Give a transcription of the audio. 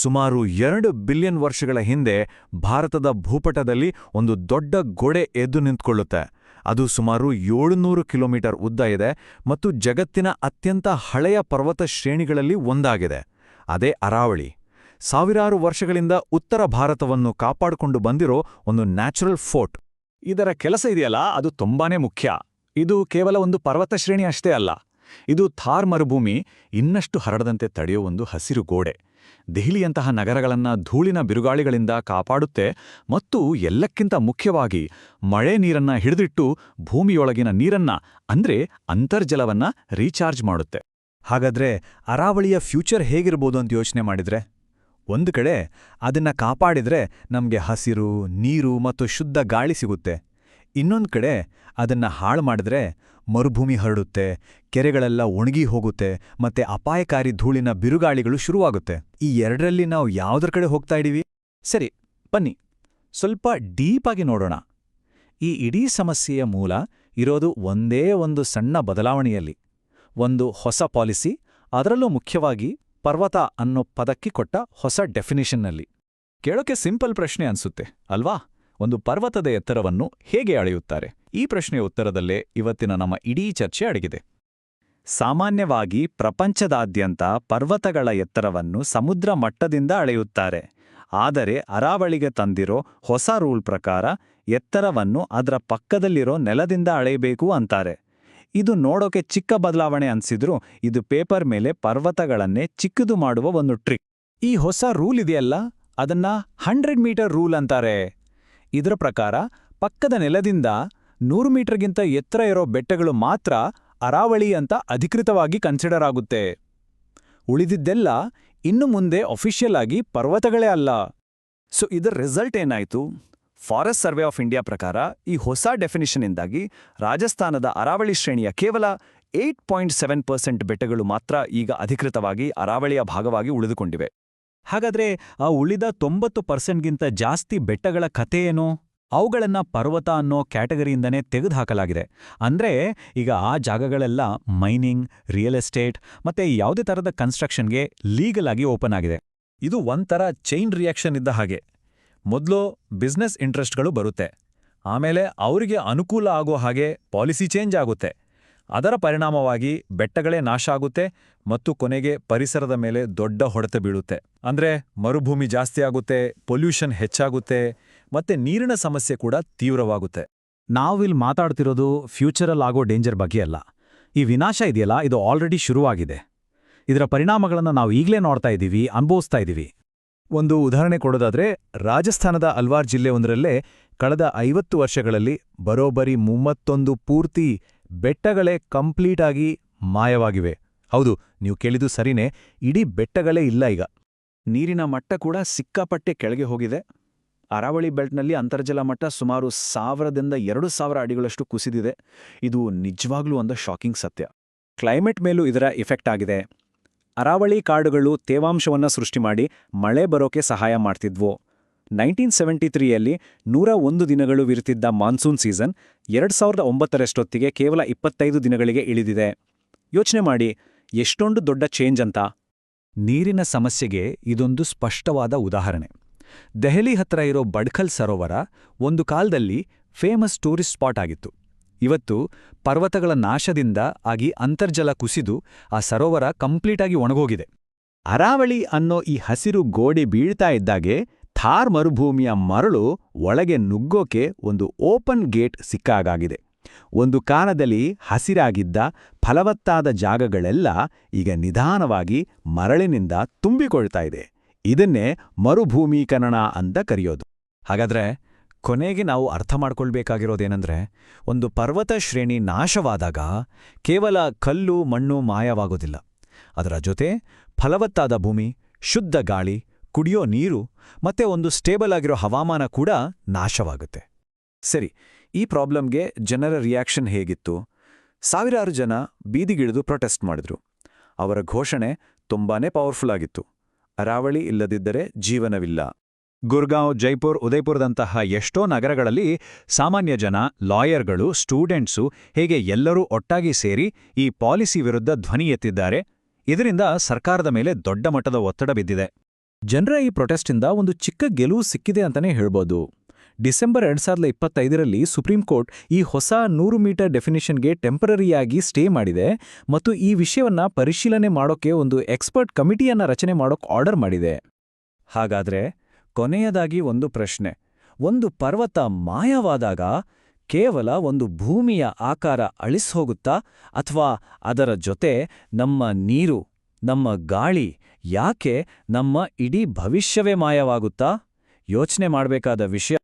ಸುಮಾರು ಎರಡು ಬಿಲಿಯನ್ ವರ್ಷಗಳ ಹಿಂದೆ ಭಾರತದ ಭೂಪಟದಲ್ಲಿ ಒಂದು ದೊಡ್ಡ ಗೋಡೆ ಎದ್ದು ನಿಂತ್ಕೊಳ್ಳುತ್ತೆ. ಅದು ಸುಮಾರು ಏಳುನೂರು ಕಿಲೋಮೀಟರ್ ಉದ್ದ ಇದೆ ಮತ್ತು ಜಗತ್ತಿನ ಅತ್ಯಂತ ಹಳೆಯ ಪರ್ವತ ಶ್ರೇಣಿಗಳಲ್ಲಿ ಒಂದಾಗಿದೆ. ಅದೇ ಅರಾವಳಿ. ಸಾವಿರಾರು ವರ್ಷಗಳಿಂದ ಉತ್ತರ ಭಾರತವನ್ನು ಕಾಪಾಡಿಕೊಂಡು ಬಂದಿರೋ ಒಂದು ನ್ಯಾಚುರಲ್ ಫೋರ್ಟ್. ಇದರ ಕೆಲಸ ಇದೆಯಲ್ಲ? ಅದು ತುಂಬಾನೇ ಮುಖ್ಯ. ಇದು ಕೇವಲ ಒಂದು ಪರ್ವತ ಶ್ರೇಣಿ ಅಷ್ಟೇ ಅಲ್ಲ. ಇದು ಥಾರ್ ಮರುಭೂಮಿ ಇನ್ನಷ್ಟು ಹರಡದಂತೆ ತಡೆಯುವ ಒಂದು ಹಸಿರು ಗೋಡೆ. ದೆಹಲಿಯಂತಹ ನಗರಗಳನ್ನು ಧೂಳಿನ ಬಿರುಗಾಳಿಗಳಿಂದ ಕಾಪಾಡುತ್ತೆ ಮತ್ತು ಎಲ್ಲಕ್ಕಿಂತ ಮುಖ್ಯವಾಗಿ ಮಳೆ ನೀರನ್ನ ಹಿಡಿದಿಟ್ಟು ಭೂಮಿಯೊಳಗಿನ ನೀರನ್ನ, ಅಂದ್ರೆ ಅಂತರ್ಜಲವನ್ನ ರೀಚಾರ್ಜ್ ಮಾಡುತ್ತೆ. ಹಾಗಾದ್ರೆ ಅರಾವಳಿಯ ಫ್ಯೂಚರ್ ಹೇಗಿರ್ಬೋದು ಅಂತ ಯೋಚನೆ ಮಾಡಿದ್ರೆ? ಒಂದು ಕಡೆ ಅದನ್ನ ಕಾಪಾಡಿದ್ರೆ ನಮ್ಗೆ ಹಸಿರು, ನೀರು ಮತ್ತು ಶುದ್ಧ ಗಾಳಿ ಸಿಗುತ್ತೆ. ಇನ್ನೊಂದು ಕಡೆ ಅದನ್ನ ಹಾಳು ಮಾಡಿದ್ರೆ ಮರುಭೂಮಿ ಹರಡುತ್ತೆ, ಕೆರೆಗಳೆಲ್ಲ ಒಣಗಿ ಹೋಗುತ್ತೆ ಮತ್ತೆ ಅಪಾಯಕಾರಿ ಧೂಳಿನ ಬಿರುಗಾಳಿಗಳು ಶುರುವಾಗುತ್ತೆ. ಈ ಎರಡರಲ್ಲಿ ನಾವು ಯಾವುದರ ಕಡೆ ಹೋಗ್ತಾ ಇದೀವಿ? ಸರಿ, ಬನ್ನಿ. ಸ್ವಲ್ಪ ಡೀಪಾಗಿ ನೋಡೋಣ. ಈ ಇಡೀ ಸಮಸ್ಯೆಯ ಮೂಲ ಇರೋದು ಒಂದೇ ಒಂದು ಸಣ್ಣ ಬದಲಾವಣೆಯಲ್ಲಿ. ಒಂದು ಹೊಸ ಪಾಲಿಸಿ, ಅದರಲ್ಲೂ ಮುಖ್ಯವಾಗಿ ಪರ್ವತ ಅನ್ನೋ ಪದಕ್ಕೆ ಕೊಟ್ಟ ಹೊಸ ಡೆಫಿನಿಷನ್ನಲ್ಲಿ. ಕೇಳೋಕೆ ಸಿಂಪಲ್ ಪ್ರಶ್ನೆ ಅನ್ಸುತ್ತೆ, ಅಲ್ವಾ? ಒಂದು ಪರ್ವತದ ಎತ್ತರವನ್ನು ಹೇಗೆ ಅಳೆಯುತ್ತಾರೆ? ಈ ಪ್ರಶ್ನೆಯ ಉತ್ತರದಲ್ಲೇ ಇವತ್ತಿನ ನಮ್ಮ ಇಡೀ ಚರ್ಚೆ ಅಡಗಿದೆ. ಸಾಮಾನ್ಯವಾಗಿ ಪ್ರಪಂಚದಾದ್ಯಂತ ಪರ್ವತಗಳ ಎತ್ತರವನ್ನು ಸಮುದ್ರ ಮಟ್ಟದಿಂದ ಅಳೆಯುತ್ತಾರೆ. ಆದರೆ ಅರಾವಳಿಗೆ ತಂದಿರೋ ಹೊಸ ರೂಲ್ ಪ್ರಕಾರ ಎತ್ತರವನ್ನು ಅದರ ಪಕ್ಕದಲ್ಲಿರೋ ನೆಲದಿಂದ ಅಳೆಯಬೇಕು ಅಂತಾರೆ. ಇದು ನೋಡೋಕೆ ಚಿಕ್ಕ ಬದಲಾವಣೆ ಅನ್ಸಿದ್ರೂ ಇದು ಪೇಪರ್ ಮೇಲೆ ಪರ್ವತಗಳನ್ನೇ ಚಿಕ್ಕದು ಮಾಡುವ ಒಂದು ಟ್ರಿಕ್. ಈ ಹೊಸ ರೂಲ್ ಇದೆಯಲ್ಲ? ಅದನ್ನ ಹಂಡ್ರೆಡ್ ಮೀಟರ್ ರೂಲ್ ಅಂತಾರೆ. ಇದರ ಪ್ರಕಾರ ಪಕ್ಕದ ನೆಲದಿಂದ ನೂರು ಮೀಟರ್ಗಿಂತ ಎತ್ತರ ಇರೋ ಬೆಟ್ಟಗಳು ಮಾತ್ರ ಅರಾವಳಿ ಅಂತ ಅಧಿಕೃತವಾಗಿ ಕನ್ಸಿಡರ್ ಆಗುತ್ತೆ ಉಳಿದಿದ್ದೆಲ್ಲ ಇನ್ನು ಮುಂದೆ ಅಫಿಷಿಯಲ್ ಆಗಿ ಪರ್ವತಗಳೇ ಅಲ್ಲ. ಸೊ ಇದರ ರಿಸಲ್ಟ್ ಏನಾಯ್ತು? ಫಾರೆಸ್ಟ್ ಸರ್ವೆ ಆಫ್ ಇಂಡಿಯಾ ಪ್ರಕಾರ ಈ ಹೊಸ ಡೆಫಿನಿಷನ್ನಿಂದಾಗಿ ರಾಜಸ್ಥಾನದ ಅರಾವಳಿ ಶ್ರೇಣಿಯ ಕೇವಲ ಏಟ್ ಪಾಯಿಂಟ್ ಸೆವೆನ್ ಪರ್ಸೆಂಟ್ ಬೆಟ್ಟಗಳು ಮಾತ್ರ ಈಗ ಅಧಿಕೃತವಾಗಿ ಅರಾವಳಿಯ ಭಾಗವಾಗಿ ಉಳಿದುಕೊಂಡಿವೆ. ಹಾಗಾದ್ರೆ ಆ ಉಳಿದ ತೊಂಬತ್ತು ಪರ್ಸೆಂಟ್ಗಿಂತ ಜಾಸ್ತಿ ಬೆಟ್ಟಗಳ ಕಥೆ ಏನು? ಅವುಗಳನ್ನ ಪರ್ವತ ಅನ್ನೋ ಕ್ಯಾಟಗರಿಯಿಂದನೇ ತೆಗೆದುಹಾಕಲಾಗಿದೆ. ಅಂದ್ರೆ ಈಗ ಆ ಜಾಗಗಳೆಲ್ಲ ಮೈನಿಂಗ್, ರಿಯಲ್ ಎಸ್ಟೇಟ್ ಮತ್ತೆ ಯಾವುದೇ ಥರದ ಕನ್ಸ್ಟ್ರಕ್ಷನ್ಗೆ ಲೀಗಲ್ ಆಗಿ ಓಪನ್ ಆಗಿದೆ. ಇದು ಒಂಥರ ಚೈನ್ ರಿಯಾಕ್ಷನ್ ಇದ್ದ ಹಾಗೆ. ಮೊದಲು ಬಿಸ್ನೆಸ್ ಇಂಟ್ರೆಸ್ಟ್ಗಳು ಬರುತ್ತೆ. ಆಮೇಲೆ ಅವರಿಗೆ ಅನುಕೂಲ ಆಗೋ ಹಾಗೆ ಪಾಲಿಸಿ ಚೇಂಜ್ ಆಗುತ್ತೆ. ಅದರ ಪರಿಣಾಮವಾಗಿ ಬೆಟ್ಟಗಳೇ ನಾಶ ಆಗುತ್ತೆ ಮತ್ತು ಕೊನೆಗೆ ಪರಿಸರದ ಮೇಲೆ ದೊಡ್ಡ ಹೊಡೆತ ಬೀಳುತ್ತೆ. ಅಂದ್ರೆ ಮರುಭೂಮಿ ಜಾಸ್ತಿ ಆಗುತ್ತೆ, ಪೊಲ್ಯೂಷನ್ ಹೆಚ್ಚಾಗುತ್ತೆ ಮತ್ತೆ ನೀರಿನ ಸಮಸ್ಯೆ ಕೂಡ ತೀವ್ರವಾಗುತ್ತೆ. ನಾವಿಲ್ಲಿ ಮಾತಾಡ್ತಿರೋದು ಫ್ಯೂಚರಲ್ ಆಗೋ ಡೇಂಜರ್ ಬಗ್ಗೆ ಅಲ್ಲ. ಈ ವಿನಾಶ ಇದೆಯಲ್ಲ, ಇದು ಆಲ್ರೆಡಿ ಶುರುವಾಗಿದೆ. ಇದರ ಪರಿಣಾಮಗಳನ್ನು ನಾವು ಈಗಲೇ ನೋಡ್ತಾ ಇದ್ದೀವಿ ಅನುಭವಿಸ್ತಾ ಇದ್ದೀವಿ ಒಂದು ಉದಾಹರಣೆ ಕೊಡೋದಾದ್ರೆ, ರಾಜಸ್ಥಾನದ ಅಲ್ವಾರ್ ಜಿಲ್ಲೆ ಒಂದರಲ್ಲೇ ಕಳೆದ ಐವತ್ತು ವರ್ಷಗಳಲ್ಲಿ ಬರೋಬರಿ ಮೂವತ್ತೊಂದು ಪೂರ್ತಿ ಬೆಟ್ಟಗಳೇ ಕಂಪ್ಲೀಟ್ ಆಗಿ ಮಾಯವಾಗಿವೆ. ಹೌದು, ನೀವು ಕೇಳಿದು ಸರಿನೇ. ಇಡೀ ಬೆಟ್ಟಗಳೇ ಇಲ್ಲ ಈಗ. ನೀರಿನ ಮಟ್ಟ ಕೂಡ ಸಿಕ್ಕಾಪಟ್ಟೆ ಕೆಳಗೆ ಹೋಗಿದೆ. ಅರಾವಳಿ ಬೆಲ್ಟ್ನಲ್ಲಿ ಅಂತರ್ಜಲ ಮಟ್ಟ ಸುಮಾರು ಸಾವಿರದಿಂದ ಎರಡು ಸಾವಿರ ಅಡಿಗಳಷ್ಟು ಕುಸಿದಿದೆ. ಇದು ನಿಜವಾಗ್ಲೂ ಒಂದು ಶಾಕಿಂಗ್ ಸತ್ಯ. ಕ್ಲೈಮೇಟ್ ಮೇಲೂ ಇದರ ಇಫೆಕ್ಟ್ ಆಗಿದೆ. ಅರಾವಳಿ ಕಾಡುಗಳು ತೇವಾಂಶವನ್ನು ಸೃಷ್ಟಿ ಮಾಡಿ ಮಳೆ ಬರೋಕೆ ಸಹಾಯ ಮಾಡ್ತಿದ್ವು. ನೈನ್ಟೀನ್ ಸೆವೆಂಟಿ ತ್ರೀಯಲ್ಲಿ ನೂರ ಒಂದು ದಿನಗಳು ವಿರುತ್ತಿದ್ದ ಮಾನ್ಸೂನ್ ಸೀಸನ್ ಎರಡು ಸಾವಿರದ ಒಂಬತ್ತರಷ್ಟೊತ್ತಿಗೆ ಕೇವಲ ಇಪ್ಪತ್ತೈದು ದಿನಗಳಿಗೆ ಇಳಿದಿದೆ. ಯೋಚನೆ ಮಾಡಿ, ಎಷ್ಟೊಂದು ದೊಡ್ಡ ಚೇಂಜ್ ಅಂತ? ನೀರಿನ ಸಮಸ್ಯೆಗೆ ಇದೊಂದು ಸ್ಪಷ್ಟವಾದ ಉದಾಹರಣೆ. ದೆಹಲಿ ಹತ್ರ ಇರೋ ಬಡ್ಖಲ್ ಸರೋವರ ಒಂದು ಕಾಲದಲ್ಲಿ ಫೇಮಸ್ ಟೂರಿಸ್ಟ್ ಸ್ಪಾಟ್ ಆಗಿತ್ತು. ಇವತ್ತು ಪರ್ವತಗಳ ನಾಶದಿಂದ ಆಗಿ ಅಂತರ್ಜಲ ಕುಸಿದು ಆ ಸರೋವರ ಕಂಪ್ಲೀಟಾಗಿ ಒಣಗೋಗಿದೆ. ಅರಾವಳಿ ಅನ್ನೋ ಈ ಹಸಿರು ಗೋಡೆ ಬೀಳ್ತಾ ಇದ್ದಾಗೆ ಥಾರ್ ಮರುಭೂಮಿಯ ಮರಳು ಒಳಗೆ ನುಗ್ಗೋಕೆ ಒಂದು ಓಪನ್ ಗೇಟ್ ಸಿಕ್ಕಾಗಾಗಿದೆ. ಒಂದು ಕಾಲದಲ್ಲಿ ಹಸಿರಾಗಿದ್ದ ಫಲವತ್ತಾದ ಜಾಗಗಳೆಲ್ಲ ಈಗ ನಿಧಾನವಾಗಿ ಮರಳಿನಿಂದ ತುಂಬಿಕೊಳ್ತಾ ಇದೆ. ಇದನ್ನೇ ಮರುಭೂಮೀಕರಣ ಅಂತ ಕರೆಯೋದು. ಹಾಗಾದ್ರೆ ಕೊನೆಗೆ ನಾವು ಅರ್ಥ ಮಾಡ್ಕೊಳ್ಬೇಕಾಗಿರೋದೇನೆಂದ್ರೆ, ಒಂದು ಪರ್ವತ ಶ್ರೇಣಿ ನಾಶವಾದಾಗ ಕೇವಲ ಕಲ್ಲು, ಮಣ್ಣು ಮಾಯವಾಗೋದಿಲ್ಲ. ಅದರ ಜೊತೆ ಫಲವತ್ತಾದ ಭೂಮಿ, ಶುದ್ಧ ಗಾಳಿ ಕುಡಿಯೋ ನೀರು ಮತ್ತೆ ಒಂದು ಸ್ಟೇಬಲ್ ಆಗಿರೋ ಹವಾಮಾನ ಕೂಡ ನಾಶವಾಗುತ್ತೆ. ಸರಿ, ಈ ಪ್ರಾಬ್ಲಮ್ಗೆ ಜನರ ರಿಯಾಕ್ಷನ್ ಹೇಗಿತ್ತು? ಸಾವಿರಾರು ಜನ ಬೀದಿಗಿಳಿದು ಪ್ರೊಟೆಸ್ಟ್ ಮಾಡಿದ್ರು. ಅವರ ಘೋಷಣೆ ತುಂಬಾನೇ ಪವರ್ಫುಲ್ ಆಗಿತ್ತು. ಅರಾವಳಿ ಇಲ್ಲದಿದ್ದರೆ ಜೀವನವಿಲ್ಲ. ಗುರ್ಗಾಂವ್, ಜೈಪುರ್ ಉದಯ್ಪುರದಂತಹ ಎಷ್ಟೋ ನಗರಗಳಲ್ಲಿ ಸಾಮಾನ್ಯ ಜನ, ಲಾಯರ್ಗಳು, ಸ್ಟೂಡೆಂಟ್ಸು ಹೇಗೆ ಎಲ್ಲರೂ ಒಟ್ಟಾಗಿ ಸೇರಿ ಈ ಪಾಲಿಸಿ ವಿರುದ್ಧ ಧ್ವನಿ ಎತ್ತಿದ್ದಾರೆ, ಇದರಿಂದ ಸರ್ಕಾರದ ಮೇಲೆ ದೊಡ್ಡ ಮಟ್ಟದ ಒತ್ತಡ ಬಿದ್ದಿದೆ. ಜನರ ಈ ಪ್ರೊಟೆಸ್ಟಿಂದ ಒಂದು ಚಿಕ್ಕ ಗೆಲುವು ಸಿಕ್ಕಿದೆ ಅಂತಲೇ ಹೇಳ್ಬೋದು. ಡಿಸೆಂಬರ್ ಎರಡ್ ಸಾವಿರದ ಇಪ್ಪತ್ತೈದರಲ್ಲಿ ಸುಪ್ರೀಂ ಕೋರ್ಟ್ ಈ ಹೊಸ ನೂರು ಮೀಟರ್ ಡೆಫಿನಿಷನ್ಗೆ ಟೆಂಪರರಿಯಾಗಿ ಸ್ಟೇ ಮಾಡಿದೆ ಮತ್ತು ಈ ವಿಷಯವನ್ನ ಪರಿಶೀಲನೆ ಮಾಡೋಕೆ ಒಂದು ಎಕ್ಸ್ಪರ್ಟ್ ಕಮಿಟಿಯನ್ನ ರಚನೆ ಮಾಡೋಕೆ ಆರ್ಡರ್ ಮಾಡಿದೆ. ಹಾಗಾದ್ರೆ ಕೊನೆಯದಾಗಿ ಒಂದು ಪ್ರಶ್ನೆ. ಒಂದು ಪರ್ವತ ಮಾಯವಾದಾಗ ಕೇವಲ ಒಂದು ಭೂಮಿಯ ಆಕಾರ ಅಳಿಸ್ಹೋಗುತ್ತಾ ಅಥವಾ ಅದರ ಜೊತೆ ನಮ್ಮ ನೀರು, ನಮ್ಮ ಗಾಳಿ ಯಾಕೆ ನಮ್ಮ ಇಡೀ ಭವಿಷ್ಯವೇ ಮಾಯವಾಗುತ್ತಾ? ಯೋಚನೆ ಮಾಡಬೇಕಾದ ವಿಷಯ